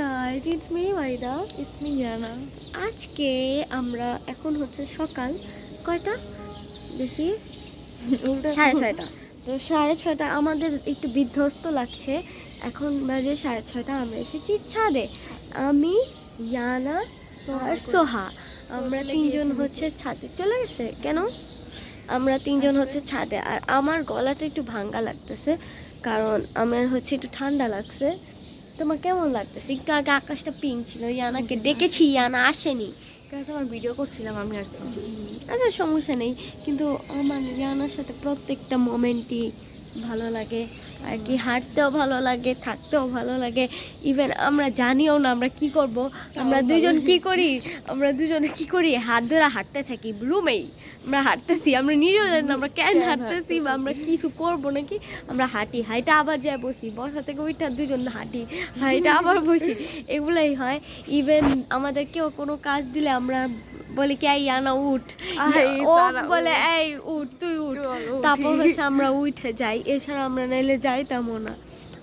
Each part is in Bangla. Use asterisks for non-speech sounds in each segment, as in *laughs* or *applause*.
Guys it's me Waida it's me Jana আজকে আমরা এখন হচ্ছে সকাল কয়টা? দেখি। *laughs* সাড়ে ছয়টা। তো সাড়ে ছয়টা আমাদের একটু বিধ্বস্ত লাগছে। এখন বাজে সাড়ে ছয়টা আমরা এসেছি ছাদে। আমি ইয়ানা আর সোহা। আমরা তিনজন হচ্ছে ছাদে চলে গেছে। কেন? আমরা তিনজন হচ্ছে ছাদে। আর আমার গলাটা একটু ভাঙ্গা লাগতেছে কারণ আমার হচ্ছে একটু ঠান্ডা লাগছে। তোমার কেমন লাগতেছে? একটু আগে আকাশটা পিঙ্ক ছিল ইয়ানাকে ডেকেছি ইয়ানা আসেনি। কাজ আমার ভিডিও করছিলাম আমি আর। আচ্ছা সমস্যা নেই কিন্তু আমার ইয়ানার সাথে প্রত্যেকটা মোমেন্টই ভালো লাগে। আর কি হাঁটতেও ভালো লাগে থাকতেও ভালো লাগে। ইভেন আমরা জানিও না আমরা কি করব। আমরা দুজন। কি করি? আমরা দুজনে কি করি? হাত ধরে হাঁটতে থাকি রুমেই আমরা হাঁটতেছি আমরা নিজেও জানি না আমরা কেন হাঁটতেছি বা আমরা কিছু করব নাকি? আমরা হাঁটি হাইটা আবার যাই বসি বসা থেকে ওইটা দুজন হাঁটি হাইটা *laughs* আবার বসি এগুলাই হয়। ইভেন আমাদের কেউ কোনো কাজ দিলে আমরা বলি কি এই আনা উঠ। ও বলে এই উঠ তুই উঠ। তারপর হচ্ছে আমরা উঠে যাই এছাড়া আমরা নাইলে যাইতামও না।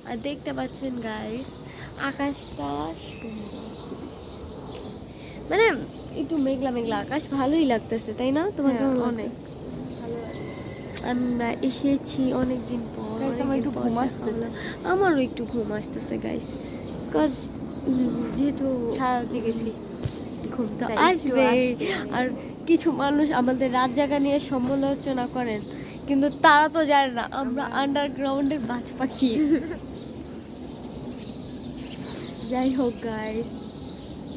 আর দেখতে পাচ্ছেন গাইস আকাশটা সুন্দর। মানে একটু মেঘলা মেঘলা আকাশ ভালোই লাগতেছে তাই না? তোমার হ্যাঁ, কেমন অনেক। আমরা এসেছি অনেক দিন পর আমার একটু ঘুম আসতেছে। আমারও একটু ঘুম আসতেছে গাইস কজ যেহেতু সারা জেগেছি ঘুম তো আসবে। আর কিছু মানুষ আমাদের রাত জায়গা নিয়ে সমালোচনা করেন কিন্তু তারা তো জানে না আমরা আমরা- আন্ডারগ্রাউন্ডের বাজ পাখি। *laughs* যাই হোক গাইস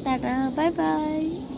大家拜拜。